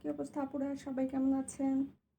কি অবস্থা? আপুরা, সবাই কেমন আছেন?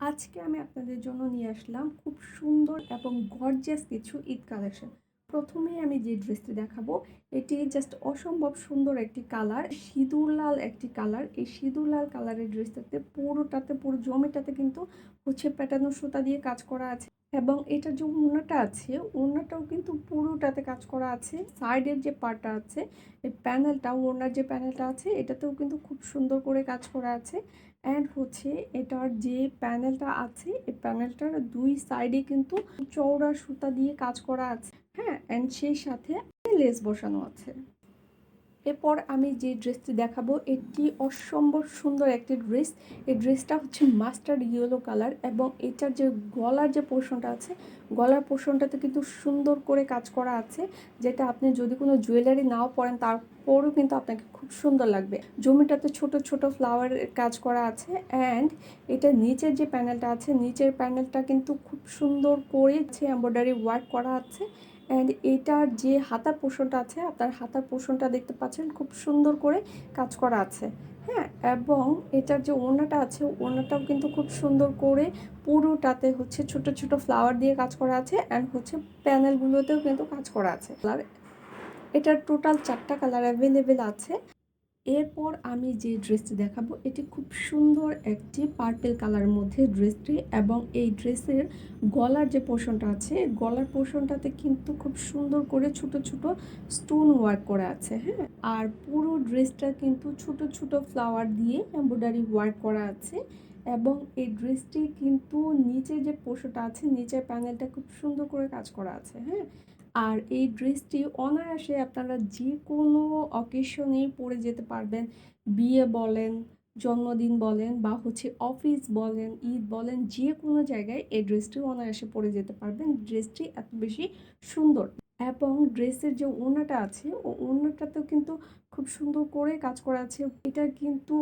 আজকে আমি আপনাদের জন্য নিয়ে আসলাম খুব সুন্দর এবং গর্জিয়াস কিছু ঈদ কালেকশন প্রথমেই আমি যে ড্রেসটি দেখাবো, এটি জাস্ট অসম্ভব সুন্দর একটি কালার সিঁদুর লাল একটি কালার এই সিঁদুর লাল কালারের ড্রেসটাতে পুরোটাতে, পুরো জমিটাতে কিন্তু হচ্ছে প্যাটার্ন সুতা দিয়ে কাজ করা আছে। এবং এটা যে ওড়নাটা আছে ওড়নাটাও কিন্তু পুরোটাতে কাজ করা আছে। সাইডের যে পার্টটা আছে, এই প্যানেলটা ওড়নার যে প্যানেলটা আছে, এটাতেও কিন্তু খুব সুন্দর করে কাজ করা আছে। অ্যান্ড হচ্ছে এটার যে প্যানেলটা আছে, এই প্যানেলটার দুই সাইডে কিন্তু চওড়া সুতা দিয়ে কাজ করা আছে। হ্যাঁ অ্যান্ড সেই সাথে লেস বসানো আছে। এরপর আমি যে ড্রেসটি দেখাবো, এটি অসম্ভব সুন্দর একটি ড্রেস। এই ড্রেসটা হচ্ছে মাস্টার্ড ইয়েলো কালার এবং এটার যে গলার যে পোর্শনটা আছে গলার পোর্শনটাতে কিন্তু সুন্দর করে কাজ করা আছে, যেটা আপনি যদি কোনো জুয়েলারি নাও পরেন তারপরেও কিন্তু আপনাকে খুব সুন্দর লাগবে। জমিটাতে ছোট ছোট ফ্লাওয়ারের কাজ করা আছে অ্যান্ড এটা নিচের যে প্যানেলটা আছে, নিচের প্যানেলটা কিন্তু খুব সুন্দর করে এম্ব্রয়ডারি ওয়ার্ক করা আছে অ্যান্ড এটার যে হাতার পোষণটা আছে, আপনার হাতার পোষণটা দেখতে পাচ্ছেন, খুব সুন্দর করে কাজ করা আছে। হ্যাঁ এবং এটার যে ওড়নাটা আছে, ওড়নাটাও কিন্তু খুব সুন্দর করে পুরোটাতে হচ্ছে ছোট ছোট ফ্লাওয়ার দিয়ে কাজ করা আছে অ্যান্ড হচ্ছে প্যানেলগুলোতেও কিন্তু কাজ করা আছে। এটার টোটাল চারটা কালার অ্যাভেলেবেল আছে। এরপর আমি যে ড্রেসটি দেখাবো, এটি খুব সুন্দর একটি পার্পেল কালারের মধ্যে ড্রেসটি এবং এই ড্রেসের গলার যে পোর্শনটা আছে, গলার পোর্শনটাতে কিন্তু খুব সুন্দর করে ছোট ছোট স্টোন ওয়ার্ক করা আছে হ্যাঁ? আর পুরো ড্রেসটা কিন্তু ছোট ছোট ফ্লাওয়ার দিয়ে এমব্রয়ডারি ওয়ার্ক করা আছে এবং এই ড্রেসটি কিন্তু নিচে যে পোর্শনটা আছে, নিচের প্যানেলটা খুব সুন্দর করে কাজ করা আছে হ্যাঁ? আর এই ড্রেসটি অনায়াসে আপনারা যে কোনো অকেশনেই পরে যেতে পারবেন। বিয়ে বলেন, জন্মদিন বলেন বা হচ্ছে অফিস বলেন, ঈদ বলেন যে কোনো জায়গায় এই ড্রেসটি অনায়াসে পরে যেতে পারবেন। ড্রেসটি এত বেশি সুন্দর। এবং ড্রেসের যে ওড়নাটা আছে, ও ওড়নাটাতেও কিন্তু খুব সুন্দর করে কাজ করা আছে। এটা কিন্তু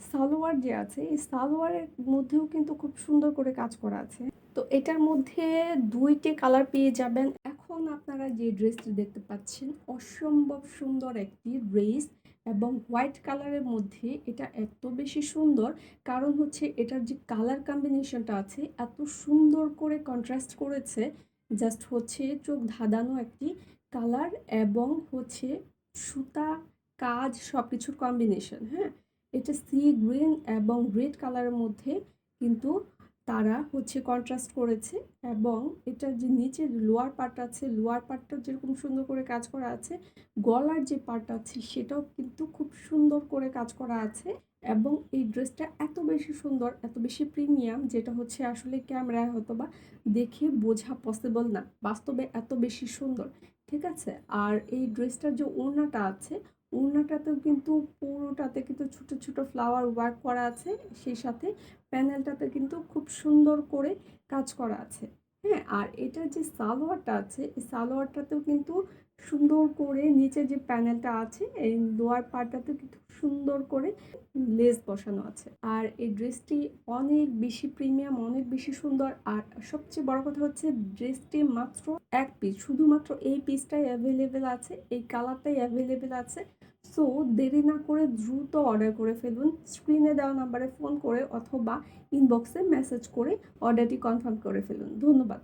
সালোয়ার যে আছে, এই সালোয়ারের মধ্যেও কিন্তু খুব সুন্দর করে কাজ করা আছে। তো এটার মধ্যে দুইটি কালার পেয়ে যাবেন। এখন আপনারা যে ড্রেসটি দেখতে পাচ্ছেন, অসম্ভব সুন্দর একটি ড্রেস এবং হোয়াইট কালারের মধ্যে এটা এত বেশি সুন্দর। কারণ হচ্ছে এটার যে কালার কম্বিনেশনটা আছে, এত সুন্দর করে কন্ট্রাস্ট করেছে। জাস্ট হচ্ছে চোখ ধাঁধানো একটি কালার এবং হচ্ছে সুতা, কাজ সব কিছুর কম্বিনেশন হ্যাঁ? এটা সি গ্রিন এবং রেড কালারের মধ্যে কিন্তু তারা হচ্ছে কন্ট্রাস্ট করেছে এবং এটার যে নিচের লোয়ার পার্ট আছে লোয়ার পার্টটা যেরকম সুন্দর করে কাজ করা আছে, গলার যে পার্ট আছে সেটাও কিন্তু খুব সুন্দর করে কাজ করা আছে এবং এই ড্রেসটা এত বেশি সুন্দর, এত বেশি প্রিমিয়াম যেটা হচ্ছে আসলে ক্যামেরায় হয়তো বা দেখে বোঝা পসিবল না। বাস্তবে এত বেশি সুন্দর, ঠিক আছে? আর এই ড্রেসটার যে ওড়নাটা আছে ওড়নাটাতেও কিন্তু পুরোটাতে কিন্তু ছোট ছোট ফ্লাওয়ার ওয়ার্ক করা আছে। সেই সাথে প্যানেলটাতে কিন্তু খুব সুন্দর করে কাজ করা আছে। হ্যাঁ আর এটা যে সালোয়ারটা আছে, এই সালোয়ারটাতেও কিন্তু সুন্দর করে নিচে যে প্যানেলটা আছে, এই লোয়ার পার্টটাতে কিন্তু সুন্দর করে লেস বসানো আছে। আর এই ড্রেসটি অনেক বেশি প্রিমিয়াম, অনেক বেশি সুন্দর। আর সবচেয়ে বড় কথা হচ্ছে ড্রেসটি মাত্র এক পিস শুধুমাত্র এই পিসটাই অ্যাভেলেবেল আছে, এই কালারটাই অ্যাভেলেবেল আছে। সো দেরি না করে দ্রুত অর্ডার করে ফেলুন স্ক্রিনে দেওয়া নাম্বারে ফোন করে অথবা ইনবক্সে মেসেজ করে অর্ডারটি কনফার্ম করে ফেলুন। ধন্যবাদ।